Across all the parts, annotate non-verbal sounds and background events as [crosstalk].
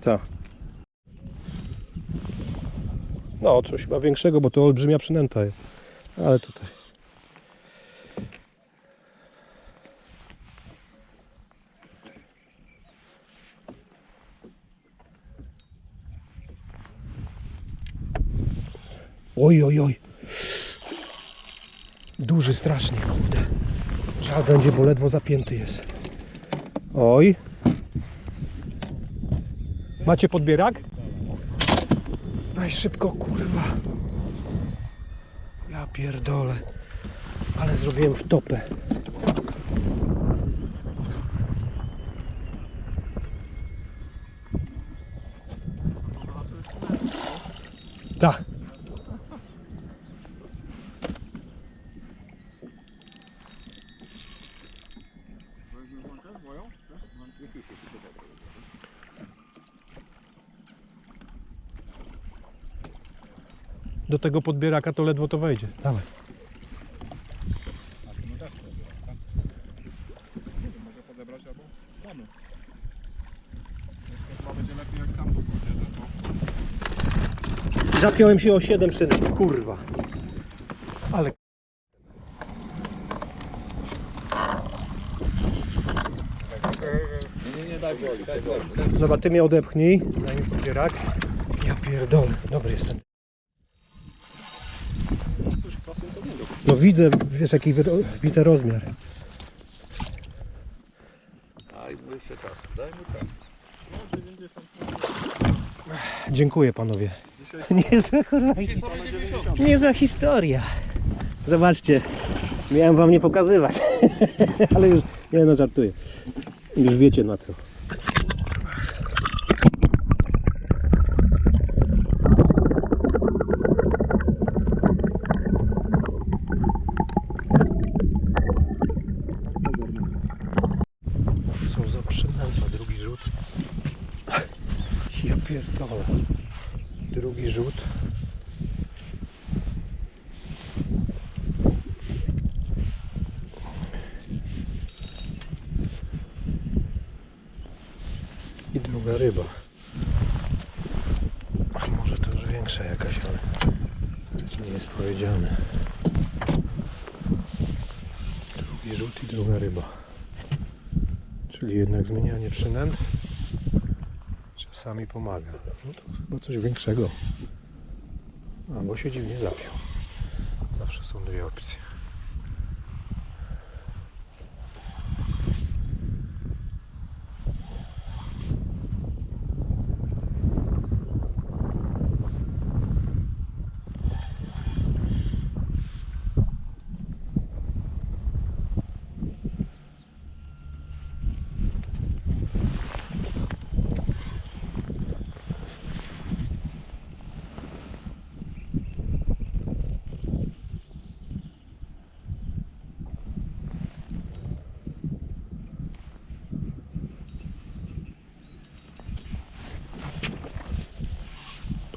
Tak. No, coś chyba większego, bo to olbrzymia przynęta jest. Ale tutaj. Oj, oj, oj. Duży strasznie, kurde. Żal będzie, bo ledwo zapięty jest. Oj. Macie podbierak? Weź szybko, kurwa. Ja pierdolę. Ale zrobiłem wtopę. Tak. Do tego podbieraka to ledwo to wejdzie. Dawaj. Zapiąłem się o 7 przed kurwa. Ale. Zobacz, ty mnie odepchnij. Daj mi podbierak. Ja pierdolę. Dobry jestem. Coś pasjącego. No widzę, wiesz jaki widzę rozmiar. Daj mu czas, daj czas. 90. Dziękuję panowie. [laughs] Niezła kurwa. Dzisiaj same 90. Niezła historia. Zobaczcie. Miałem wam nie pokazywać. [laughs] Ale już, nie no żartuję. Już wiecie na. Co za przynęta, drugi rzut. Ja pierdolę. Drugi rzut. I druga ryba. Może to już większa jakaś, ale nie jest powiedziane. Drugi rzut i druga ryba. Czyli jednak zmienianie przynęt czasami pomaga. No to chyba coś większego. Albo się dziwnie zapiął. Zawsze są dwie opcje.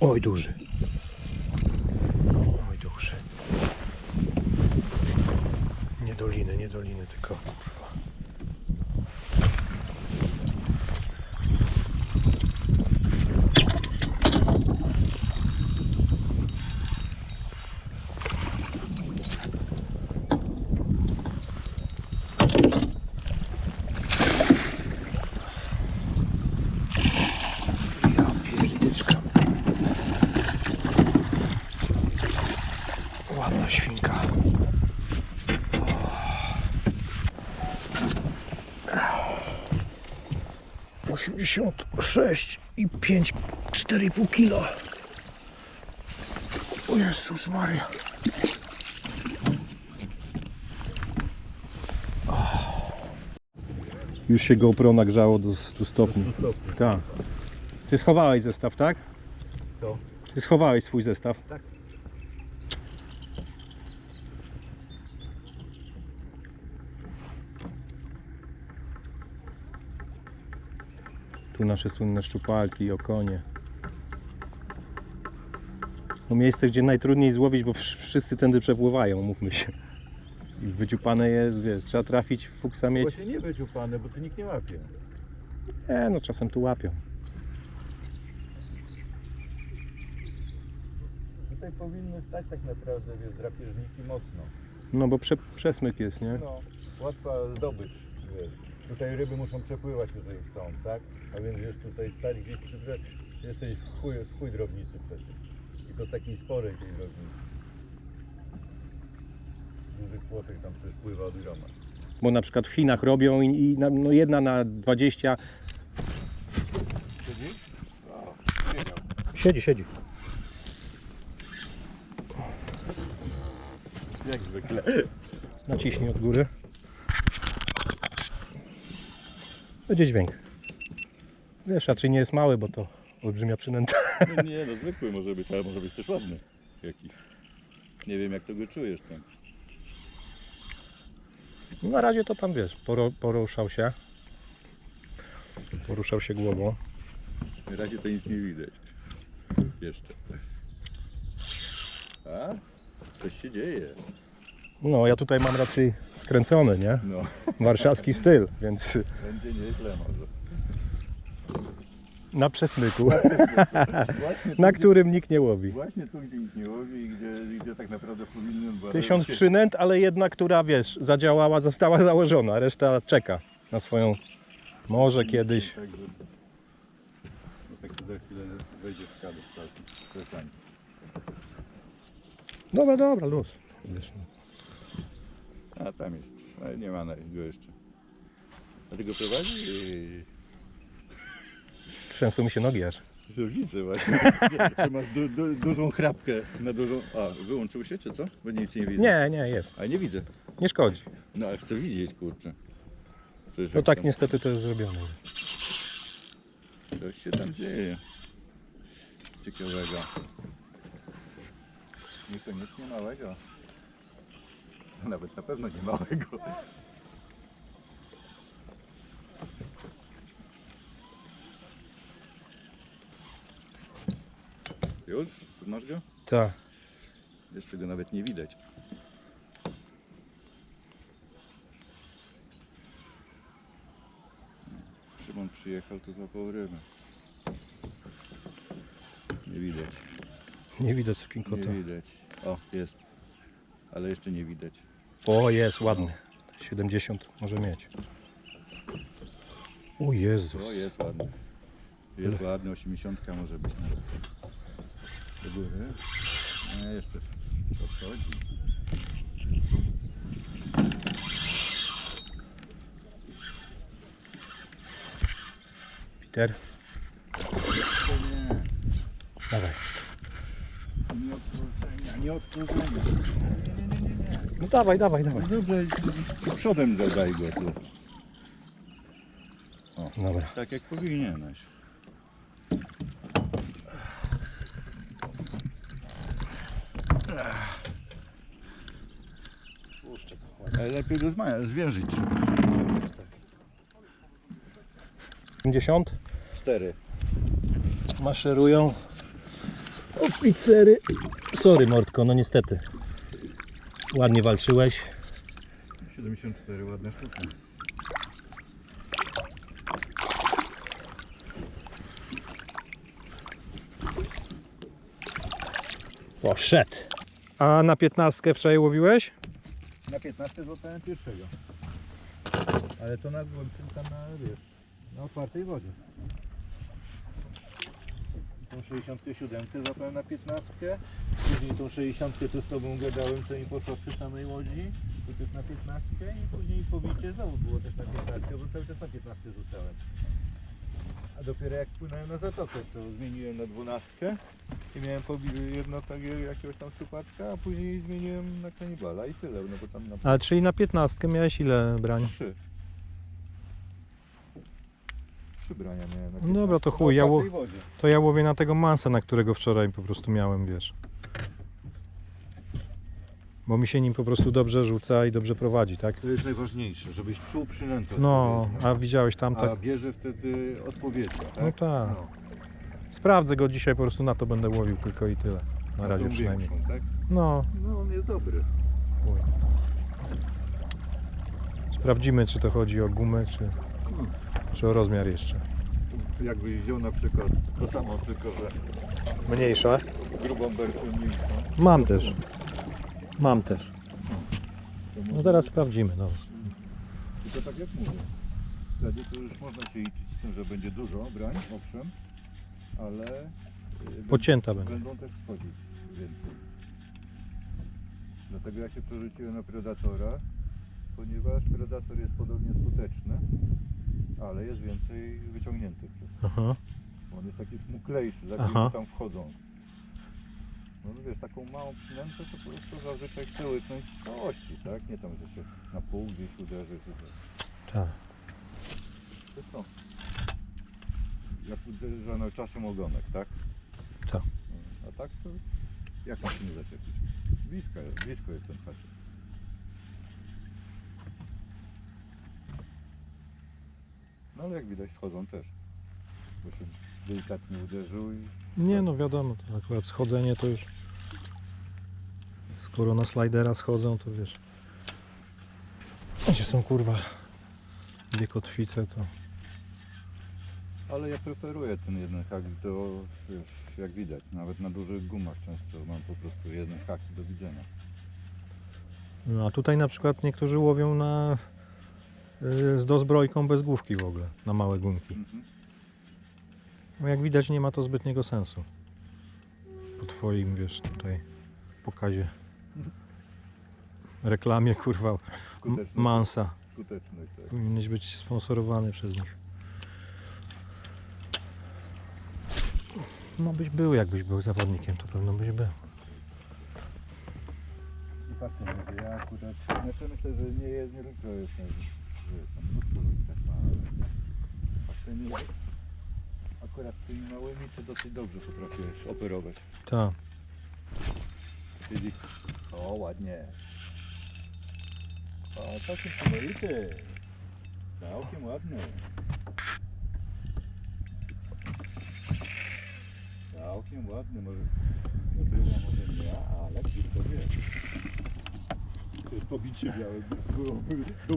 Oj, duży. Oj, duży. Nie doliny, nie doliny, tylko 66 i 5, 4,5 kilo. O Jezus Maria. Ah. Już się GoPro nagrzało do 100 stopni. Tak. Ty schowałeś zestaw, tak? To. Ty schowałeś swój zestaw? Tak. Tu nasze słynne szczupalki, okonie. No miejsce, gdzie najtrudniej złowić, bo wsz- wszyscy tędy przepływają, mówmy się. I wyciupane jest, wiesz, trzeba trafić, fuksa mieć. Właśnie nie być upany, bo tu nikt nie łapie. Nie, no czasem tu łapią. Tutaj powinny stać tak naprawdę, wiesz, drapieżniki mocno. No bo prze, przesmyk jest, nie? No, łatwa zdobycz, wiesz. Tutaj ryby muszą przepływać, jeżeli chcą, tak? A więc wiesz, tutaj stać gdzieś przy brzegu, jesteś w chuj, w chuj drobnicy przecież. I to takiej sporej tej drobnicy. Duży płotek tam przecież pływa od groma. Bo na przykład w Chinach robią i, i na, no jedna na 20. Siedzi? O, siedział. Siedzi, siedzi. Jak zwykle. Naciśnij od góry. Będzie dźwięk. Wiesz, raczej nie jest mały, bo to olbrzymia przynęta. No nie, no zwykły może być, ale może być też ładny jakiś. Nie wiem jak to go czujesz tam. No na razie to tam wiesz, poro, poruszał się. Poruszał się głową. Na razie to nic nie widać. Jeszcze. A? Coś się dzieje. No ja tutaj mam raczej skręcony, nie? No, [laughs] Warszawski styl, więc będzie nieźle może. na przesmyku, Właśnie [laughs] na którym nikt nie łowi. właśnie tu, gdzie nikt nie łowi i gdzie, gdzie tak naprawdę powinien bawić Tysiąc przynęt, ale jedna, która wiesz, zadziałała, została założona, reszta czeka na swoją. Może kiedyś. Tak, że... No tak to za chwilę wejdzie w skadę czasem. Dobra, dobra, luz. Wiesz, A tam jest, ale nie ma na go jeszcze. A ty go prowadzi? [laughs] Trzęsą mi się nogi aż. To widzę właśnie, że masz du, du, dużą chrapkę na dużą... A, wyłączył się czy co? Bo nic nie widzę. Nie, nie, jest. A nie widzę. Nie szkodzi. No ale chcę widzieć, kurczę. Przecież No tak tam- niestety to jest zrobione. Coś się tam dzieje. Ciekawego. Niekoniecznie małego. [laughs] Nawet na pewno nie małego. Już? Masz go? Tak. Jeszcze go nawet nie widać. Szymon przyjechał, to złapał rybę. Nie widać, Nie widać sukinkota. nie widać. O, jest. Ale jeszcze nie widać. O, jest ładny. 70 może mieć. O Jezus. O, jest ładny. Jest ładny, 80 może być nawet. Do góry. Nie, jeszcze podchodzi. Peter, Nie, dawaj. nie odkurczenia, nie nie, nie, nie, nie. No dawaj, dawaj, dawaj. No dobrze, przodem dodaj go tu. Dobra. Tak jak powinieneś. Ale lepiej go zma- zwierzyć. 50. Cztery. Maszerują oficery. Sorry Mordko, no niestety. Ładnie walczyłeś. 74 ładne sztuki. Poszedł. A na 15 wczoraj łowiłeś? Na 15 złapałem pierwszego. Ale to na głębszym tam na wiesz, na otwartej wodzie tą 67 zapałem na 15, później tą 60 tu z tobą gadałem, co mi poszło przy samej łodzi, to też na 15 i później pobicie znowu było też na 15, bo cały czas na 15 rzucałem. A dopiero jak płynąłem na zatokę, to zmieniłem na 12 i miałem jedno takie jakiegoś tam szczupaczka, a później zmieniłem na kanibala i tyle, no bo tam na... A czyli na 15 miałeś ile brań? 3 przybrania No dobra, to chuj, ja, to ja łowię na tego mansa, na którego wczoraj po prostu miałem, wiesz. Bo mi się nim po prostu dobrze rzuca i dobrze prowadzi, tak? To jest najważniejsze, żebyś czuł przynętę. No, a widziałeś tam tak? a bierze wtedy odpowiednio, no tak? tak? No tak. Sprawdzę go dzisiaj, po prostu na to będę łowił tylko i tyle. Na razie przynajmniej. Większą, tak? No, No on jest dobry. chuj. Sprawdzimy, czy to chodzi o gumę, czy... Hmm. Czy o rozmiar jeszcze? Jakbyś wziął na przykład to samo, tylko że Mniejsza? grubą berkę mniejszą. Mam też. Mam też. to No zaraz sprawdzimy. No. Tylko tak jak mówię. Wtedy to już można się liczyć z tym, że będzie dużo brań, owszem, ale y, Pocięta będą, będzie. będą też wchodzić więcej. Dlatego ja się przerzuciłem na Predatora, ponieważ Predator jest podobnie skuteczny, ale jest więcej wyciągniętych. Aha. On jest taki smuklejszy, Aha. lepiej tam wchodzą. No wiesz, taką małą przynętę to po prostu zazwyczaj chce łyknąć w całości, tak? Nie tam, że się na pół gdzieś uderzy. Czy coś. Tak. To są. Jak uderzano czasem ogonek, tak? Tak. A tak to jak ma się nie zaczepić? Blisko jest, blisko jest ten haczyk. No ale jak widać schodzą też. Bo się delikatnie uderzył i Nie no wiadomo, to akurat schodzenie to już. Skoro na slidera schodzą, to wiesz. Gdzie są kurwa dwie kotwice, to. Ale ja preferuję ten jeden hak do, wiesz, jak widać, nawet na dużych gumach często mam po prostu jeden hak do widzenia. No a tutaj na przykład niektórzy łowią na z dozbrojką bez główki w ogóle, na małe gumki. No jak widać nie ma to zbytniego sensu. Po twoim, wiesz, tutaj pokazie. Reklamie kurwa Mansa. skuteczność tak. Powinieneś być sponsorowany przez nich. No byś był, jakbyś był zawodnikiem, to pewno byś był. I faktycznie, ja akurat, znaczy myślę, że nie jest, nie tylko jest, ale faktycznie akurat tymi małymi to dosyć dobrze potrafiłeś operować. Tak. Czyli, o ładnie. O, całkiem przyzwoity. Całkiem ładny. Całkiem ładny, może nie było, może nie, ale kto wie. Pobicie było.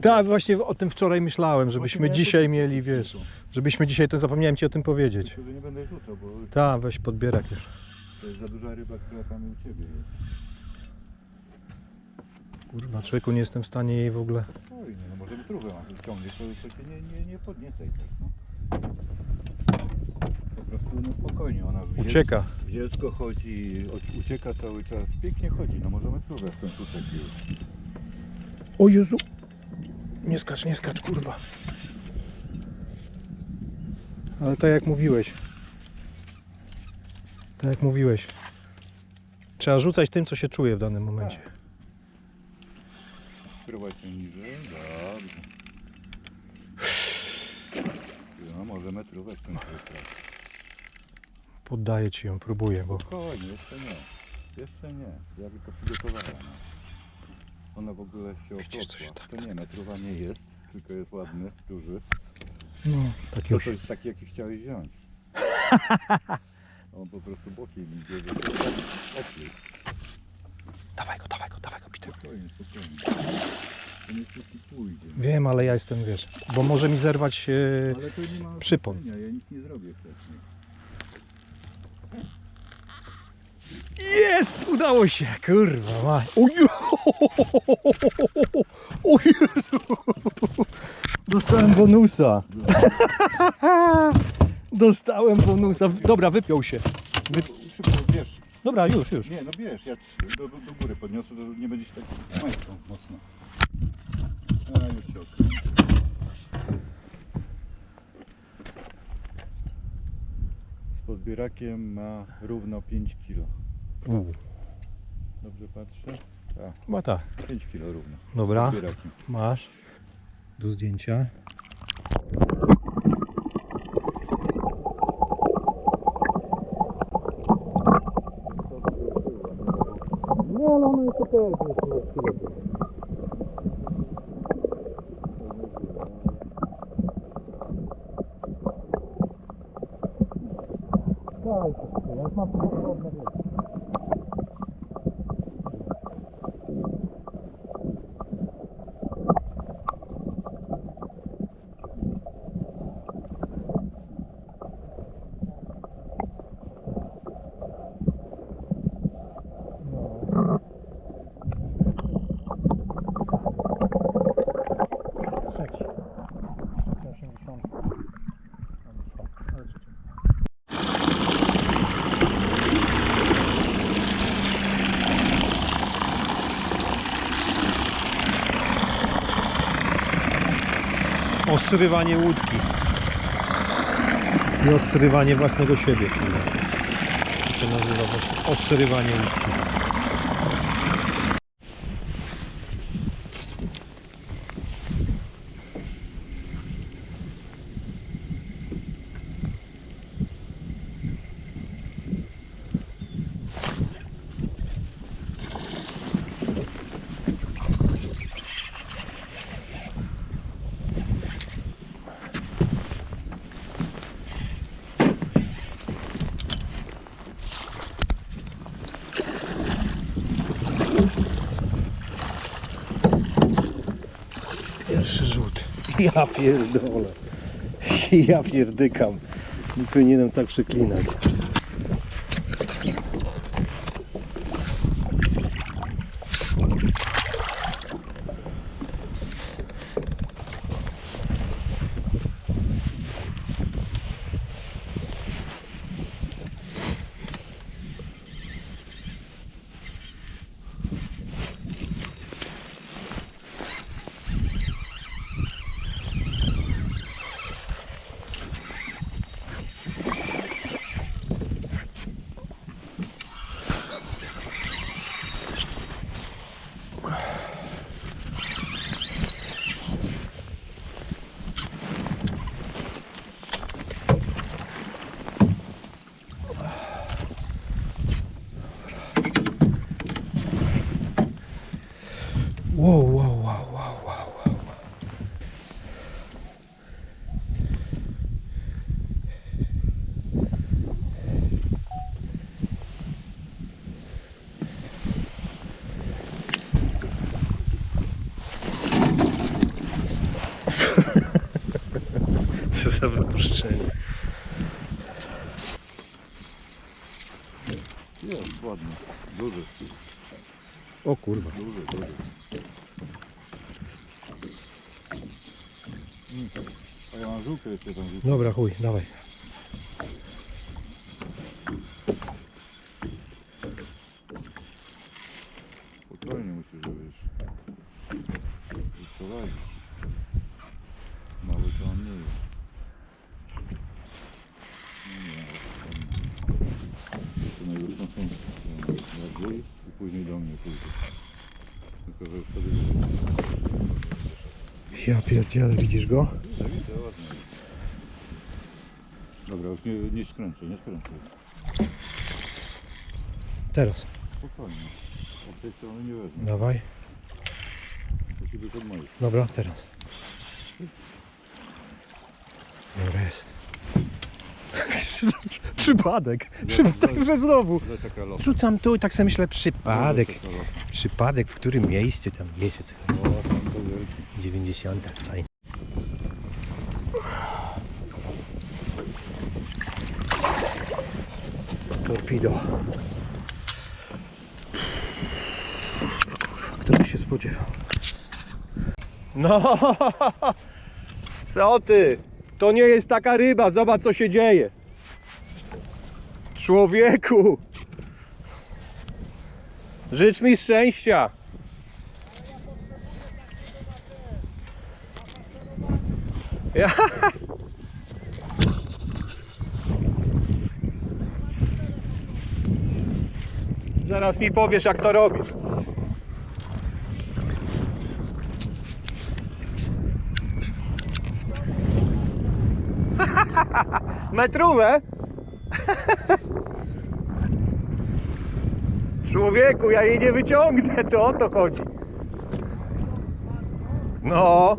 Tak, właśnie o tym wczoraj myślałem, żebyśmy miałem dzisiaj mieli, wiesz, żebyśmy dzisiaj, to zapomniałem Ci o tym powiedzieć. Nie będę rzucał, bo Tak, weź podbierak już. to jest za duża ryba, która tam u Ciebie jest. Kurwa, człowieku, nie jestem w stanie jej w ogóle. Oj, nie, no możemy trówę mam wyciągnieć, to, to się nie, nie, nie podniecaj tak, no. Po prostu no spokojnie, ona wie, Ucieka. Dziecko chodzi, o- ucieka cały czas, pięknie chodzi, no możemy trówę w końcu takiej. O Jezu! Nie skacz, nie skacz, kurwa. Ale tak jak mówiłeś. Tak jak mówiłeś. Trzeba rzucać tym, co się czuje w danym momencie. Spróbuj się niżej, dobrze. No możemy w końcu teraz. Poddaję Ci ją, próbuję, bo... Spokojnie, jeszcze nie. Jeszcze nie. Ja tylko przygotowałem. Ona w ogóle się Widzisz, się tak- To nie, metruwa nie jest, tylko jest ładny, duży. No, tak To, to jest taki, jaki chciałeś wziąć. [laughs] On po prostu bokiem idzie, że to oprócz. Dawaj go, dawaj go, dawaj go, Peter. Spokojnie, spokojnie. To niestety pójdzie. Wiem, ale ja jestem, wiesz, bo może mi zerwać... e, Przypon. Ja nic Jest! Udało się! Kurwa ma. O, Jezu! Dostałem bonusa. Dostałem bonusa. Dobra, wypiął się. Wy... Szybko, bierz. Dobra, już, już. Nie, no bierz, ja do, do, do góry podniosę, to nie będziesz tak majką mocno. A, już się odkręcił. Z podbierakiem ma równo 5 kg. U, Dobrze patrzę? Tak, Chyba tak. 5 kg równo. Dobra, masz. Do zdjęcia. Nie, ale ono jest okej, to jest na chwilę. Daj, ja już mam podobne rzeczy. Osrywanie łódki. I osrywanie własnego siebie. To się nazywa właśnie osrywanie łódki. Pierwszy rzut. Ja pierdolę. Ja pierdykam. Nie powinienem tak przeklinać. Wow, wow, wow, wow, wow, wow. Co [laughs] za wypuszczenie. Jest ładny, duży, O kurwa. duży, duży. A jeszcze tam. Dobra, chuj, dawaj. Spokojnie musisz robić. I prowadzić. Mały to on nie jest. No nie, to są bardziej i później do mnie pójdzie. Tylko, że wtedy Ja pierdzielę, widzisz go? widzę, widzę, ładnie. Dobra, już nie, nie skręcę, nie skręcę. Teraz. Spokojnie. Od tej strony nie wezmę. Dawaj. Musi być od mojej. Dobra, teraz. Dobra, jest. [laughs] Przypadek. Przypadek, że znowu. Locha. Rzucam tu i tak sobie myślę, przypadek. Locha. Przypadek, w którym miejscu tam wiecie co chodzi. O, tam to wielki. 90. Fajnie. Torpido. Kto by się spodziewał? No, [laughs] co ty? To nie jest taka ryba, zobacz co się dzieje. Człowieku! Życz mi szczęścia! Ja. [laughs] Zaraz mi powiesz jak to robisz. [laughs] Metrówę? [laughs] Człowieku, ja jej nie wyciągnę, to o to chodzi. No.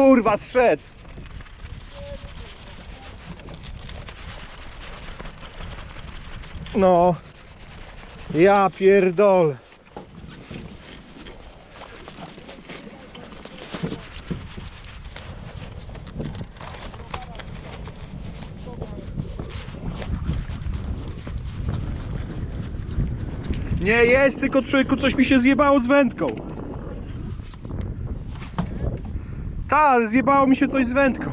Kurwa, zszedł. No. Ja pierdolę. Nie jest, tylko człowieku coś mi się zjebało z wędką. Tak, zjebało mi się coś z wędką.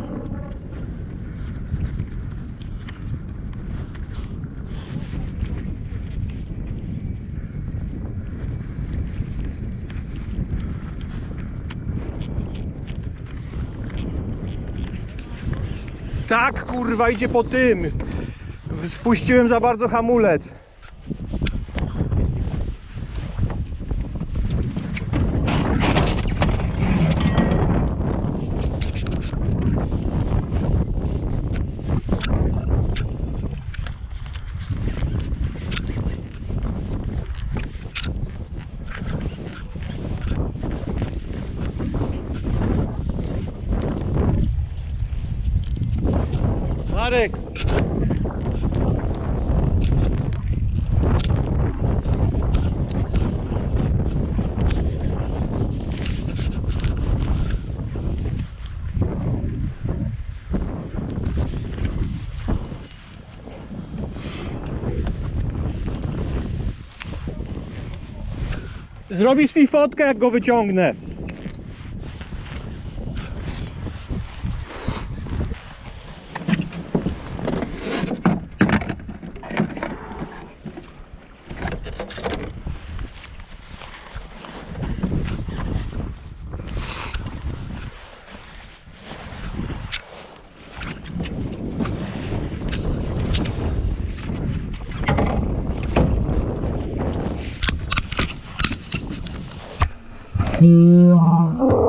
Tak, kurwa, idzie po tym. Spuściłem za bardzo hamulec. Zrobisz mi fotkę, jak go wyciągnę. Yeah.